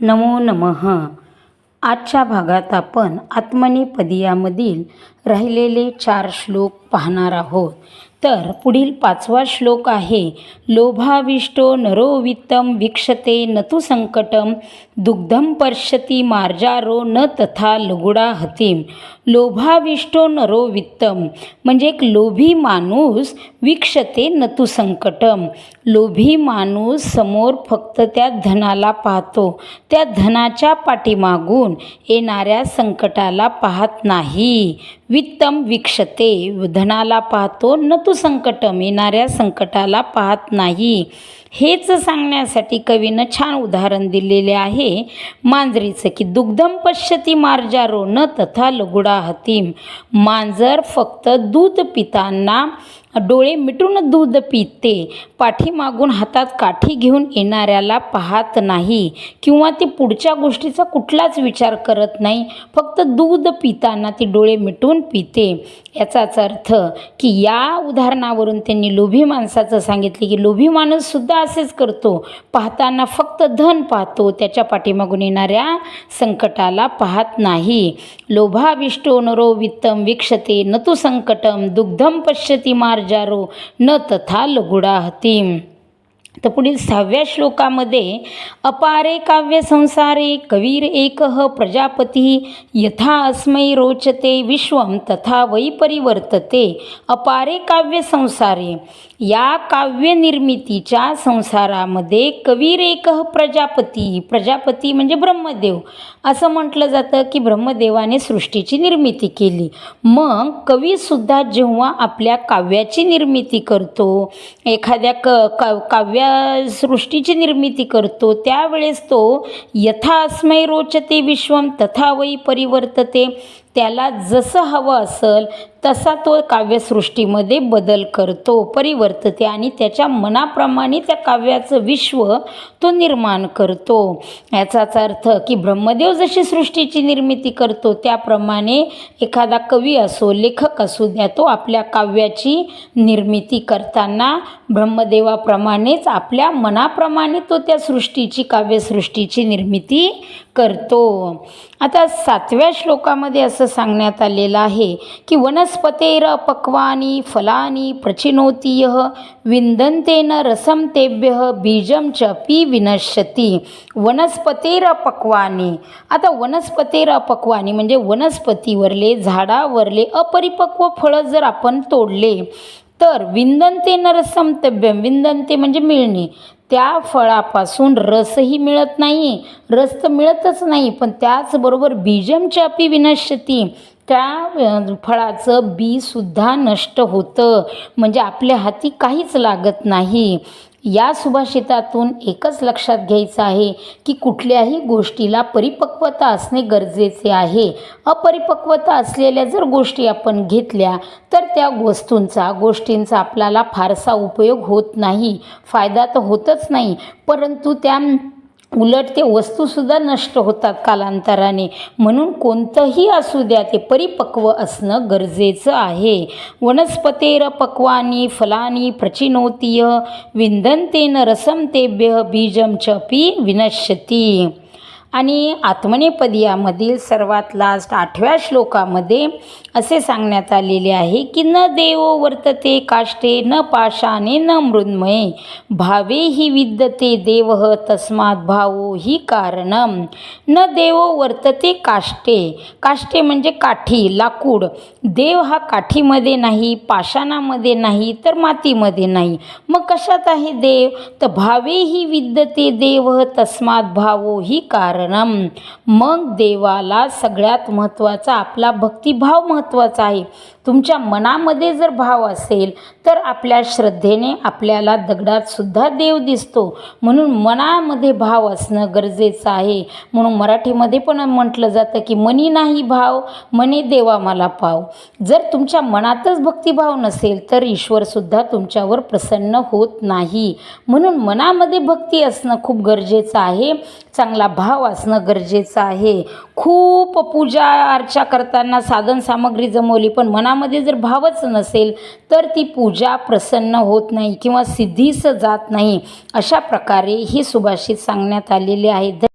नमो नमः. आजच्या भागात आपण आत्मनीपदीयामधील राहिलेले चार श्लोक पाहणार आहोत. तर पुढील पाचवा श्लोक आहे लोभाविष्टो नरो वित्तम वीक्षते न तु संकटम दुग्धम पर्शती मार्जारो न तथा लुगुडा हतीम लोभाविष्टो नरो वित्तम म्हणजे एक लोभी माणूस विक्षते न तु संकटम लोभी माणूस समोर फक्त त्या धनाला पाहतो त्या धनाच्या पाठीमागून येणाऱ्या संकटाला पाहत नाही. वित्तम विक्षते धनाला पाहतो न तू संकटम येणाऱ्या संकटाला पाहत नाही. हेच सांगण्यासाठी कवीनं छान उदाहरण दिलेले आहे. मांजरीचं की दुग्धम पश्यती मार्जारो न तथा लघुडा हतीम मांजर फक्त दूध पिताना डोळे मिटून दूध पिते. पाठीमागून हातात काठी घेऊन येणाऱ्याला पाहत नाही किंवा ती पुढच्या गोष्टीचा कुठलाच विचार करत नाही. फक्त दूध पिताना ती डोळे मिटून पिते. याचाच अर्थ की या उदाहरणावरून त्यांनी लोभी माणसाचं सांगितले की लोभी माणूससुद्धा असेच करतो. पाहताना फक्त धन पाहतो. त्याच्या पाठीमागून येणाऱ्या संकटाला पाहत नाही. लोभाविष्टो नरो वित्तम वीक्षते न तु संकटम दुग्धम पश्यती मार्जारो न तथा लघुडा हतीम तर पुढील सहाव्या श्लोकामध्ये अपारे काव्य संसारे कवीर एकः प्रजापती यथा अस्मै रोचते विश्वम तथा वै परिवर्तते अपारे काव्य संसारे। या काव्यनिर्मितीच्या संसारामध्ये कवीर प्रजापती प्रजापती म्हणजे ब्रह्मदेव असं म्हटलं जातं की ब्रह्मदेवाने सृष्टीची निर्मिती केली. मग कवीसुद्धा जेव्हा आपल्या काव्याची निर्मिती करतो एखाद्या क काव्या सृष्टीची निर्मिती करतो त्यावेळेस तो यथा अस्मै रोचते विश्वम तथा वै परिवर्तते. त्याला जसं हवं असेल तसा तो काव्यसृष्टीमध्ये बदल करतो परिवर्तते आणि त्याच्या मनाप्रमाणे त्या काव्याचं विश्व तो निर्माण करतो. याचाच अर्थ की ब्रह्मदेव जशी सृष्टीची निर्मिती करतो त्याप्रमाणे एखादा कवी असो लेखक असू द्या तो आपल्या काव्याची निर्मिती करताना ब्रह्मदेवाप्रमाणेच आपल्या मनाप्रमाणे तो त्या सृष्टीची काव्यसृष्टीची निर्मिती करतो. आता सातव्या श्लोकामध्ये असं सांगण्यात आलेलं आहे की वनस्पतेर पक्वानी फलानी प्रचिनोतीय विंदंतेन रसम तेभ्य बीजम च पी विनश्यती। वनस्पतेर पक्वानी। आता वनस्पतेर अपक्वानी म्हणजे वनस्पतीवरले झाडावरले अपरिपक्व फळं जर आपण तोडले तर विंदनते नरसमतव्यम विंदंते म्हणजे मिळणे. त्या फळापासून रसही मिळत नाही रस तर मिळतच नाही पण त्याचबरोबर बीजमच्यापी विनश्यती. त्या फळाचं बीसुद्धा नष्ट होतं. म्हणजे आपल्या हाती काहीच लागत नाही. या सुभाषितातून एकच लक्षात घ्यायचं आहे की कुठल्याही गोष्टीला परिपक्वता असणे गरजेचे आहे. अपरिपक्वता असलेल्या जर गोष्टी आपण घेतल्या तर त्या वस्तूंचा गोष्टींचा आपल्याला फारसा उपयोग होत नाही. फायदा तर होतच नाही परंतु त्या उलट ते वस्तूसुद्धा नष्ट होतात कालांतराने. म्हणून कोणतंही असू द्या ते परिपक्व असणं गरजेचं आहे. वनस्पतेर पक्वानी फलानी प्रचिनोतीय विंदंतेन रसम तेभ्य बीजम च विनश्यती. आणि आत्मनेपदियामधील सर्वात लास्ट आठव्या श्लोकामध्ये असे सांगण्यात आलेले आहे की न देवो वर्तते काष्टे न पाशाने न मृन्मये भावे ही विद्यते देव तस्मात भावो ही कारणम. न देवो वर्तते काष्टे काष्टे म्हणजे काठी लाकूड. देव हा काठीमध्ये नाही पाषाणामध्ये नाही तर मातीमध्ये नाही. मग कशात आहे देव? तर भावे ही विद्यते देव तस्मात भावो ही कारणम मग देवाला सगळ्यात महत्त्वाचा आपला भक्तिभाव महत्त्वाचा आहे. तुमच्या मनामध्ये जर भाव असेल तर आपल्या श्रद्धेने आपल्याला दगडातसुद्धा देव दिसतो. म्हणून मनामध्ये भाव असणं गरजेचं आहे. म्हणून मराठीमध्ये पण म्हटलं जातं की मनी नाही भाव मने देवा मला पाव. जर तुमच्या मनातच भक्तिभाव नसेल तर ईश्वरसुद्धा तुमच्यावर प्रसन्न होत नाही. म्हणून मनामध्ये भक्ती असणं खूप गरजेचं आहे. चांगला भाव असणं गरजेचं आहे. खूप पूजा अर्चा करताना साधन सामग्री जमवली पण मनामध्ये जर भावच नसेल तर ती पूजा प्रसन्न होत नाही किंवा सिद्धीस जात नाही. अशा प्रकारे ही सुभाषित सांगण्यात आलेले आहे.